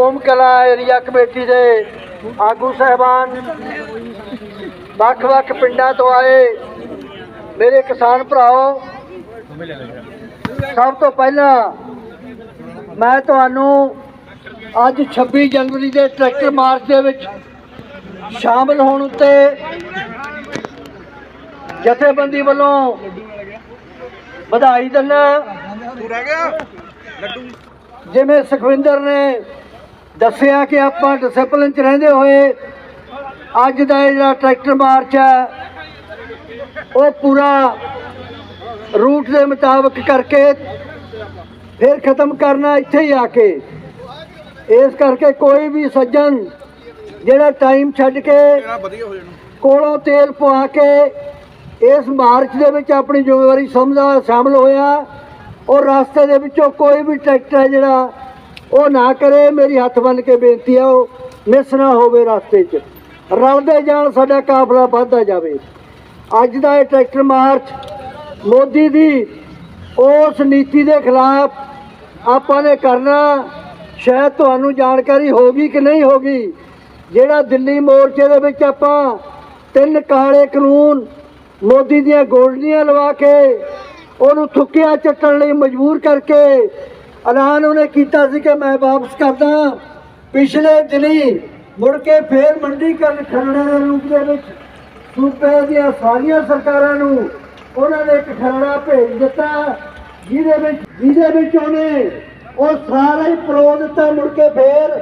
ਓਮ ਕਲਾ area committee ਦੇ ਆਗੂ ਸਹਿਬਾਨ ਵੱਖ-ਵੱਖ ਪਿੰਡਾਂ ਤੋਂ ਆਏ ਮੇਰੇ ਕਿਸਾਨ ਭਰਾਓ ਸਭ ਤੋਂ ਪਹਿਲਾਂ ਮੈਂ ਤੁਹਾਨੂੰ ਅੱਜ 26 ਜਨਵਰੀ ਦੇ ਟਰੈਕਟਰ ਮਾਰਚ ਦੇ ਵਿੱਚ ਸ਼ਾਮਲ ਹੋਣ ਉੱਤੇ ਜਥੇਬੰਦੀ ਵੱਲੋਂ ਵਧਾਈ ਦਿੰਦਾ। ਜਿਵੇਂ ਸੁਖਵਿੰਦਰ ਨੇ ਦੱਸਿਆ ਕਿ ਆਪਾਂ ਡਿਸਪਲਿਨ ਚ ਰਹਿੰਦੇ ਹੋਏ ਅੱਜ ਦਾ ਜਿਹੜਾ ਟਰੈਕਟਰ ਮਾਰਚ ਹੈ ਉਹ ਪੂਰਾ ਰੂਟ ਦੇ ਮੁਤਾਬਕ ਕਰਕੇ ਫਿਰ ਖਤਮ ਕਰਨਾ ਇੱਥੇ ਹੀ ਆ ਕੇ। ਇਸ ਕਰਕੇ ਕੋਈ ਵੀ ਸੱਜਣ ਜਿਹੜਾ ਟਾਈਮ ਛੱਡ ਕੇ ਕੋਲੋਂ ਤੇਲ ਪਵਾ ਕੇ ਇਸ ਮਾਰਚ ਦੇ ਵਿੱਚ ਆਪਣੀ ਜ਼ਿੰਮੇਵਾਰੀ ਸਮਝਦਾ ਸ਼ਾਮਲ ਹੋਇਆ ਔਰ ਰਸਤੇ ਦੇ ਵਿੱਚੋਂ ਕੋਈ ਵੀ ਟਰੈਕਟਰ ਜਿਹੜਾ ਉਹ ਨਾ ਕਰੇ, ਮੇਰੀ ਹੱਥ ਬੰਨ ਕੇ ਬੇਨਤੀ ਆ, ਉਹ ਮਿਸ ਨਾ ਹੋਵੇ ਰਸਤੇ 'ਚ। ਰਲਦੇ ਜਾਣ, ਸਾਡਾ ਕਾਫਲਾ ਵੱਧਦਾ ਜਾਵੇ। ਅੱਜ ਦਾ ਇਹ ਟਰੈਕਟਰ ਮਾਰਚ, ਮੋਦੀ ਦੀ ਉਸ ਨੀਤੀ ਦੇ ਖਿਲਾਫ ਆਪਾਂ ਨੇ ਕਰਨਾ, ਸ਼ਾਇਦ ਤੁਹਾਨੂੰ ਜਾਣਕਾਰੀ ਹੋਗੀ ਕਿ ਨਹੀਂ ਹੋਗੀ ਜਿਹੜਾ ਦਿੱਲੀ ਮੋਰਚੇ ਦੇ ਵਿੱਚ ਆਪਾਂ ਤਿੰਨ ਕਾਲੇ ਕਾਨੂੰਨ ਮੋਦੀ ਦੀਆਂ ਗੋਲਡੀਆਂ ਲਵਾ ਕੇ ਉਹਨੂੰ ਥੁੱਕਿਆ ਚੱਟਣ ਲਈ ਮਜਬੂਰ ਕਰਕੇ ਐਲਾਨ ਉਹਨੇ ਕੀਤਾ ਸੀ ਕਿ ਮੈਂ ਵਾਪਸ ਕਰਦਾ। ਪਿਛਲੇ ਦਿਨੀ ਮੁੜ ਕੇ ਫੇਰ ਮੰਡੀਕਰਨ ਖਰੜੇ ਦੇ ਰੂਪ ਦੇ ਵਿੱਚ ਸੂਬੇ ਦੀਆਂ ਸਾਰੀਆਂ ਸਰਕਾਰਾਂ ਨੂੰ ਉਹਨਾਂ ਨੇ ਇੱਕ ਖਰੜਾ ਭੇਜ ਦਿੱਤਾ, ਜਿਹਦੇ ਵਿੱਚ ਜਿਹਦੇ ਵਿੱਚ ਉਹਨੇ ਉਹ ਸਾਰਾ ਹੀ ਪਰੋ ਦਿੱਤਾ। ਮੁੜ ਕੇ ਫੇਰ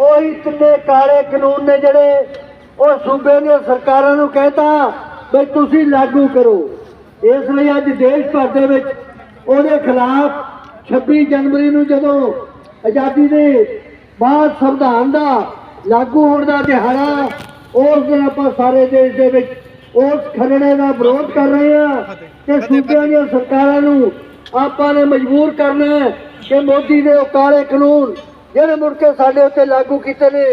ਉਹੀ ਤਿੰਨੇ ਕਾਲੇ ਕਾਨੂੰਨ ਨੇ ਜਿਹੜੇ ਉਹ ਸੂਬੇ ਦੀਆਂ ਸਰਕਾਰਾਂ ਨੂੰ ਕਹਿਤਾ ਵੀ ਤੁਸੀਂ ਲਾਗੂ ਕਰੋ। ਇਸ ਲਈ ਅੱਜ ਦੇਸ਼ ਭਰ ਦੇ ਵਿੱਚ ਉਹਦੇ ਖਿਲਾਫ 26 ਜਨਵਰੀ ਨੂੰ ਜਦੋਂ ਆਜ਼ਾਦੀ ਦੇ ਬਾਅਦ ਸੰਵਿਧਾਨ ਦਾ ਲਾਗੂ ਹੋਣ ਦਾ ਦਿਹਾੜਾ ਉਸ ਦਿਨ ਆਪਾਂ ਸਾਰੇ ਦੇਸ਼ ਦੇ ਵਿੱਚ ਉਸ ਖਰੜੇ ਦਾ ਵਿਰੋਧ ਕਰ ਰਹੇ ਹਾਂ ਕਿ ਸੂਬਿਆਂ ਦੀਆਂ ਸਰਕਾਰਾਂ ਨੂੰ ਆਪਾਂ ਨੇ ਮਜਬੂਰ ਕਰਨਾ ਕਿ ਮੋਦੀ ਦੇ ਉਹ ਕਾਲੇ ਕਾਨੂੰਨ ਜਿਹੜੇ ਮੁੜ ਕੇ ਸਾਡੇ ਉੱਤੇ ਲਾਗੂ ਕੀਤੇ ਨੇ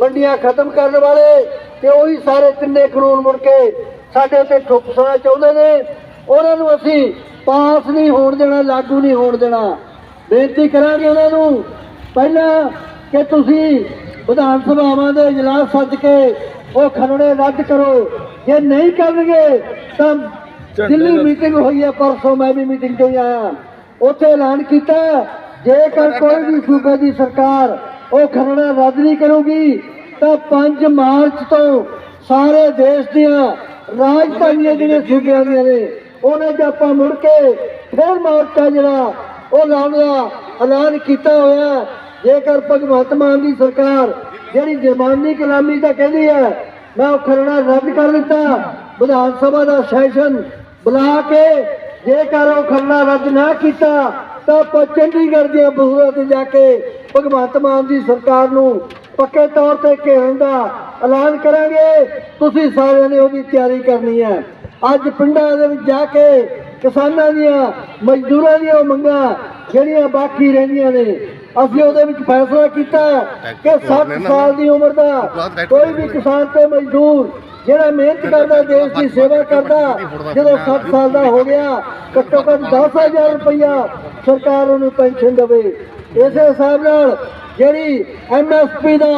ਮੰਡੀਆਂ ਖਤਮ ਕਰਨ ਵਾਲੇ ਤੇ ਉਹੀ ਸਾਰੇ ਤਿੰਨੇ ਕਾਨੂੰਨ ਮੁੜ ਕੇ ਸਾਡੇ ਉੱਤੇ ਠੁਕਸਣਾ ਚਾਹੁੰਦੇ ਨੇ। ਉਹਨਾਂ ਨੂੰ ਅਸੀਂ ਪਾਸ ਨਹੀਂ ਹੋਣ ਦੇਣਾ ਲਾਗੂ ਨਹੀਂ ਹੋਣ ਦੇਣਾ। ਬੇਨਤੀ ਕਰਾਂਗੇ ਉਹਨਾਂ ਨੂੰ ਪਹਿਲਾਂ ਕਿ ਤੁਸੀਂ ਵਿਧਾਨ ਸਭਾਵਾਂ ਦੇ ਇਜਲਾਸ ਸੱਦ ਕੇ ਉਹ ਖਰੜੇ ਰੱਦ ਕਰੋ। ਜੇ ਨਹੀਂ ਕਰਨਗੇ ਤਾਂ ਦਿੱਲੀ ਮੀਟਿੰਗ ਹੋਈ ਹੈ ਪਰਸੋਂ ਮੈਂ ਵੀ ਮੀਟਿੰਗ ਤੇ ਆਇਆ। ਉੱਥੇ ਐਲਾਨ ਕੀਤਾ ਜੇਕਰ ਕੋਈ ਵੀ ਸੂਬੇ ਦੀ ਸਰਕਾਰ ਉਹ ਖਰੜਾ ਰੱਦ ਨਹੀਂ ਕਰੂਗੀ ਤਾਂ 5 ਮਾਰਚ ਤੋਂ ਸਾਰੇ ਦੇਸ਼ ਦੀਆਂ ਰਾਜਧਾਨੀਆਂ ਜਿਹੜੀਆਂ ਸੂਬਿਆਂ ਦੀਆਂ ਨੇ ਉਹਨਾਂ 'ਚ ਆਪਾਂ ਮੁੜ ਕੇ ਫਿਰ ਮੋਰਚਾ ਜਿਹੜਾ ਉਹ ਲਾਉਣ ਦਾ ਐਲਾਨ ਕੀਤਾ ਹੋਇਆ ਜੇਕਰ ਭਗਵੰਤ ਮਾਨ ਦੀ ਸਰਕਾਰ ਜਿਹੜੀ ਜਮਾਨੀ ਕਲਾਮੀ ਤਾਂ ਕਹਿੰਦੀ ਹੈ, ਮੈਂ ਉਹ ਖਰੜਾ ਰੱਦ ਕਰ ਦਿੱਤਾ। ਵਿਧਾਨ ਸਭਾ ਦਾ ਸੈਸ਼ਨ ਬੁਲਾ ਕੇ ਜੇਕਰ ਉਹ ਖਰੜਾ ਰੱਦ ਨਾ ਕੀਤਾ, ਤਾਂ ਆਪਾਂ ਚੰਡੀਗੜ੍ਹ ਦੀਆਂ ਬਹੂਆਂ ਤੇ ਜਾ ਕੇ ਭਗਵੰਤ ਮਾਨ ਦੀ ਸਰਕਾਰ ਨੂੰ ਪੱਕੇ ਤੌਰ ਤੇ ਘੇਰਨ ਦਾ ਐਲਾਨ ਕਰਾਂਗੇ। ਤੁਸੀਂ ਸਾਰਿਆਂ ਨੇ ਉਹਦੀ ਤਿਆਰੀ ਕਰਨੀ ਹੈ। ਅੱਜ ਪਿੰਡਾਂ ਦੇ ਵਿੱਚ ਜਾ ਕੇ ਕਿਸਾਨਾਂ ਦੀਆਂ ਮਜ਼ਦੂਰਾਂ ਦੀਆਂ ਮੰਗਾਂ ਜਿਹੜੀਆਂ ਬਾਕੀ ਰਹਿੰਦੀਆਂ ਨੇ ਅਸੀਂ ਉਹਦੇ ਵਿੱਚ ਫੈਸਲਾ ਕੀਤਾ ਕਿ 60 ਸਾਲ ਦੀ ਉਮਰ ਦਾ ਕੋਈ ਵੀ ਕਿਸਾਨ ਤੇ ਮਜ਼ਦੂਰ ਜਿਹੜਾ ਮਿਹਨਤ ਕਰਦਾ ਦੇਸ਼ ਦੀ ਸੇਵਾ ਕਰਦਾ ਜਦੋਂ 60 ਸਾਲ ਦਾ ਹੋ ਗਿਆ ਘੱਟੋ ਘੱਟ 10000 ਰੁਪਇਆ ਸਰਕਾਰ ਉਹਨੂੰ ਪੈਨਸ਼ਨ ਦੇਵੇ। ਇਸੇ ਹਿਸਾਬ ਨਾਲ ਜਿਹੜੀ ਐਮਐਸਪੀ ਦਾ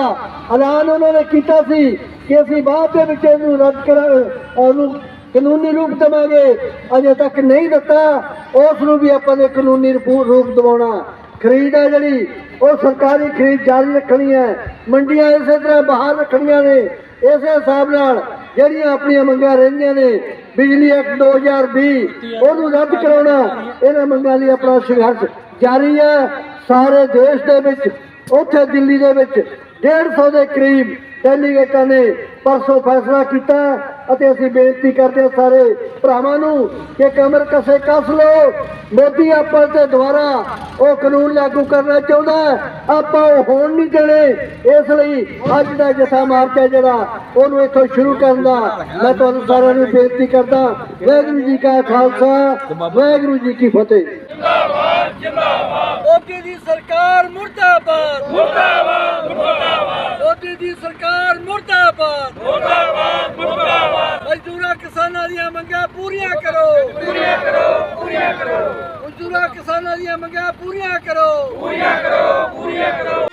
ਐਲਾਨ ਉਹਨਾਂ ਨੇ ਕੀਤਾ ਸੀ ਕਿ ਅਸੀਂ ਬਾਅਦ ਦੇ ਵਿੱਚ ਇਹਨੂੰ ਰੱਦ ਕਰਾਂ ਉਹਨੂੰ ਕਾਨੂੰਨੀ ਰੂਪ ਦੇਵਾਂਗੇ। ਅਜੇ ਤੱਕ ਨਹੀਂ ਦਿੱਤਾ। ਉਸ ਨੂੰ ਵੀ ਆਪਾਂ ਨੇ ਕਾਨੂੰਨੀ ਰੂਪ ਰੂਪ ਦਿਵਾਉਣਾ। ਖਰੀਦ ਹੈ ਜਿਹੜੀ, ਉਹ ਸਰਕਾਰੀ ਖਰੀਦ ਜਾਰੀ ਰੱਖਣੀ ਹੈ। ਮੰਡੀਆਂ ਇਸੇ ਤਰ੍ਹਾਂ ਬਾਹਰ ਰੱਖਣੀਆਂ ਨੇ। ਇਸੇ ਹਿਸਾਬ ਨਾਲ ਜਿਹੜੀਆਂ ਆਪਣੀਆਂ ਮੰਗਾਂ ਰਹਿੰਦੀਆਂ ਨੇ, ਬਿਜਲੀ ਐਕਟ 2020 ਉਹਨੂੰ ਰੱਦ ਕਰਾਉਣਾ। ਇਹਨਾਂ ਮੰਗਾਂ ਲਈ ਆਪਣਾ ਸੰਘਰਸ਼ ਜਾਰੀ ਹੈ। ਸਾਰੇ ਦੇਸ਼ ਦੇ ਵਿੱਚ, ਉੱਥੇ ਦਿੱਲੀ ਦੇ ਵਿੱਚ 150 ਦੇ ਕਰੀਬ ਡੈਲੀਗੇਟਾਂ ਨੇ ਪਰਸੋਂ ਫੈਸਲਾ ਕੀਤਾ। ਅਤੇ ਅਸੀਂ ਬੇਨਤੀ ਕਰਦੇ ਹਾਂ ਸਾਰੇ ਭਰਾਵਾਂ ਨੂੰ ਕਿ ਕਮਰ ਕਸੇ ਕੱਸ ਲਓ। ਮੋਦੀ ਆਪਾਂ ਤੇ ਦੁਆਰਾ ਉਹ ਕਾਨੂੰਨ ਲਾਗੂ ਕਰਨਾ ਚਾਹੁੰਦਾ ਆਪਾਂ ਉਹ ਹੋਣ ਨਹੀਂ ਦੇਣੇ। ਇਸ ਲਈ ਅੱਜ ਦਾ ਜਥਾ ਮਾਰਚਾ ਜਿਹੜਾ, ਉਹਨੂੰ ਇੱਥੋਂ ਸ਼ੁਰੂ ਕਰਨ ਦਾ ਮੈਂ ਤੁਹਾਨੂੰ ਸਾਰਿਆਂ ਨੂੰ ਬੇਨਤੀ ਕਰਦਾ ਵਾਹਿਗੁਰੂ ਜੀ ਕਾ ਖਾਲਸਾ, ਵਾਹਿਗੁਰੂ ਜੀ ਕੀ ਫਤਿਹ। ਮੋਦੀ ਦੀ ਸਰਕਾਰ ਮੁਰਦਾਬਾਦ ਮੁਰਦਾਬਾਦ ਮੁਰਦਾਬਾਦ। ਮੋਦੀ ਦੀ ਸਰਕਾਰ ਮੁਰਦਾਬਾਦ। ਮਜ਼ਦੂਰਾਂ ਕਿਸਾਨਾਂ ਦੀਆਂ ਮੰਗਾਂ ਪੂਰੀਆਂ ਕਰੋ। ਪੂਰੀਆਂ ਕਰੋ ਪੂਰੀਆਂ ਕਰੋ।